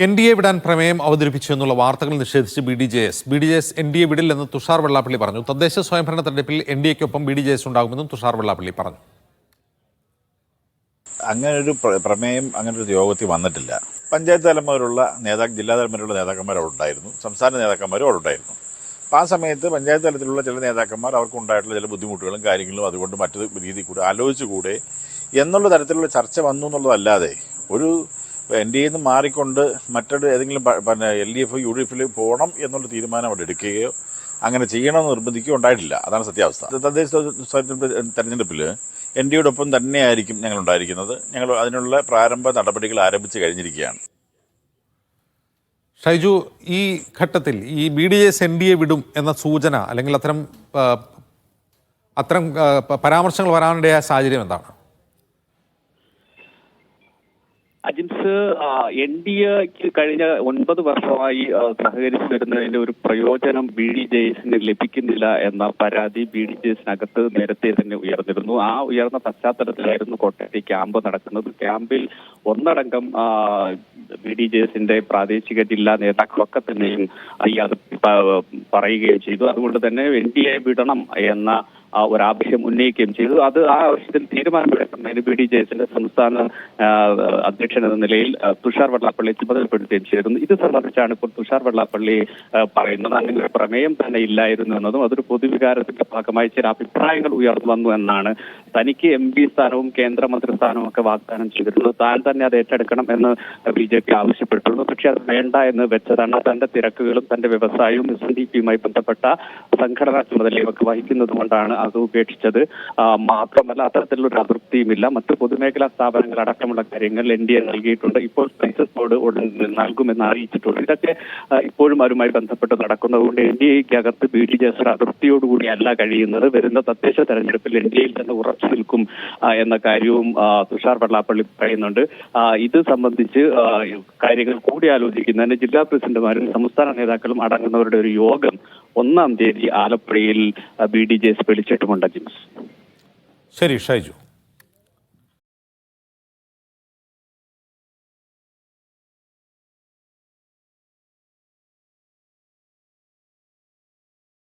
N D A വിടാൻ പ്രമേയം അവതരിപ്പിച്ചു എന്നുള്ള വാർത്തകൾ നിഷേധിച്ച് B D J S. B D J S N D A വിടില്ലെന്ന് Tushar Vellappally പറഞ്ഞു. തദ്ദേശ സ്വയംഭരണ തെരഞ്ഞെടുപ്പിൽ എൻ ഡി എക്കൊപ്പം ബി ഡി ജെ എസ് ഉണ്ടാകുമെന്നും തുഷാർ വെള്ളാപ്പള്ളി പറഞ്ഞു. അങ്ങനെ ഒരു പ്രമേയം അങ്ങനെ ഒരു യോഗത്തിൽ വന്നിട്ടില്ല. പഞ്ചായത്ത് തലം വരെയുള്ള നേതാ ജില്ലാ തലം വരെയുള്ള നേതാക്കന്മാർ അവിടെ ഉണ്ടായിരുന്നു. സംസ്ഥാന നേതാക്കന്മാരും അവിടെ ഉണ്ടായിരുന്നു. അപ്പോൾ ആ സമയത്ത് പഞ്ചായത്ത് തലത്തിലുള്ള ചില നേതാക്കന്മാർ അവർക്ക് ഉണ്ടായിട്ടുള്ള ചില ബുദ്ധിമുട്ടുകളും കാര്യങ്ങളും അതുകൊണ്ട് മറ്റൊരു രീതി കൂടെ ആലോചിച്ചുകൂടെ എന്നുള്ള തരത്തിലുള്ള ചർച്ച വന്നു എന്നുള്ളതല്ലാതെ ഒരു എൻ ഡി എന്ന് മാറിക്കൊണ്ട് മറ്റൊരു ഏതെങ്കിലും പിന്നെ L D F U D എഫിൽ പോകണം എന്നുള്ള തീരുമാനം അവിടെ എടുക്കുകയോ അങ്ങനെ ചെയ്യണമെന്ന് നിർബന്ധിക്കുകയോ ഉണ്ടായിട്ടില്ല. അതാണ് സത്യാവസ്ഥ. തദ്ദേശ തെരഞ്ഞെടുപ്പിൽ എൻ ഡി ഒപ്പം തന്നെയായിരിക്കും ഞങ്ങൾ ഉണ്ടായിരിക്കുന്നത്. ഞങ്ങൾ അതിനുള്ള പ്രാരംഭ നടപടികൾ ആരംഭിച്ചു കഴിഞ്ഞിരിക്കുകയാണ്. ഷൈജു ഈ ഘട്ടത്തിൽ ഈ B D S N D A വിടും എന്ന സൂചന അല്ലെങ്കിൽ അത്തരം അത്തരം പരാമർശങ്ങൾ വരാനിടയായ സാഹചര്യം എന്താണ്? അജിൻസ് എൻ ഡി എക്ക് കഴിഞ്ഞ ഒൻപത് വർഷമായി സഹകരിച്ചു വരുന്നതിന്റെ ഒരു പ്രയോജനം ബി ഡി ജെ എസിന് ലഭിക്കുന്നില്ല എന്ന പരാതി ബി ഡി ജെ എസിനകത്ത് നേരത്തെ തന്നെ ഉയർന്നിരുന്നു. ആ ഉയർന്ന പശ്ചാത്തലത്തിലായിരുന്നു കോട്ടയത്തെ ക്യാമ്പ് നടക്കുന്നത്. ക്യാമ്പിൽ ഒന്നടങ്കം ബി ഡി ജെ എസിന്റെ പ്രാദേശിക ജില്ലാ നേതാക്കളൊക്കെ തന്നെയും ഈ പറയുകയും ചെയ്തു. അതുകൊണ്ട് തന്നെ എൻ ഡി എ വിടണം എന്ന ഒരു ആവശ്യം ഉന്നയിക്കുകയും ചെയ്തു. അത് ആ ആവശ്യത്തിൽ തീരുമാനമെടുക്കുന്നതിന് ബി ഡി ജെ എസിന്റെ സംസ്ഥാന അധ്യക്ഷൻ എന്ന നിലയിൽ തുഷാർ വെള്ളാപ്പള്ളി ചുമതലപ്പെടുത്തുകയും ചെയ്തിരുന്നു. ഇത് സംബന്ധിച്ചാണ് ഇപ്പോൾ തുഷാർ വെള്ളാപ്പള്ളി പറയുന്നത്. ഒരു പ്രമേയം തന്നെ ഇല്ലായിരുന്നു എന്നതും അതൊരു പൊതുവികാരത്തിന്റെ ഭാഗമായി ചില അഭിപ്രായങ്ങൾ ഉയർന്നു വന്നു എന്നാണ് തനിക്ക് എം പി സ്ഥാനവും കേന്ദ്രമന്ത്രി സ്ഥാനവും ഒക്കെ വാഗ്ദാനം ചെയ്തിട്ടുള്ളൂ. താൻ തന്നെ അത് ഏറ്റെടുക്കണം എന്ന് ബി ജെ പി ആവശ്യപ്പെട്ടിരുന്നു. പക്ഷെ അത് വേണ്ട എന്ന് വെച്ചതാണ് തന്റെ തിരക്കുകളും തന്റെ വ്യവസായവും എസ് എൻ ഡി പിയുമായി ബന്ധപ്പെട്ട സംഘടനാ ചുമതലയും ഒക്കെ വഹിക്കുന്നത് കൊണ്ടാണ് അത് ഉപേക്ഷിച്ചത്. മാത്രമല്ല അത്തരത്തിലുള്ള അതൃപ്തിയുമില്ല. മറ്റ് പൊതുമേഖലാ സ്ഥാപനങ്ങൾ അടക്കമുള്ള കാര്യങ്ങൾ എൻ ഡി എ നൽകിയിട്ടുണ്ട്. ഇപ്പോൾ സ്പൈസസ് ബോർഡ് ഉടൻ നൽകുമെന്ന് അറിയിച്ചിട്ടുണ്ട്. ഇതൊക്കെ ഇപ്പോഴും അവരുമായി ബന്ധപ്പെട്ട് നടക്കുന്നതുകൊണ്ട് എൻ ഡി എക്ക് അകത്ത് ബി ഡി ജെ അതൃപ്തിയോടുകൂടിയല്ല കഴിയുന്നത്. വരുന്ന തദ്ദേശ തെരഞ്ഞെടുപ്പിൽ എൻ ഡി എയിൽ തന്നെ ഉറച്ചു നിൽക്കും എന്ന കാര്യവും തുഷാർ വെള്ളാപ്പള്ളി പറയുന്നുണ്ട്. ഇത് സംബന്ധിച്ച് കാര്യങ്ങൾ കൂടി കൂടിയാലോചിക്കുന്നതിന് ജില്ലാ പ്രസിഡന്റുമാരും സംസ്ഥാന നേതാക്കളും അടങ്ങുന്നവരുടെ ഒരു യോഗം ഒന്നാം തീയതി ആലപ്പുഴയിൽ ബി ഡി ജെ എസ് വിളിച്ചിട്ടുമുണ്ട് ജിംസ് ശരി ഷൈജു.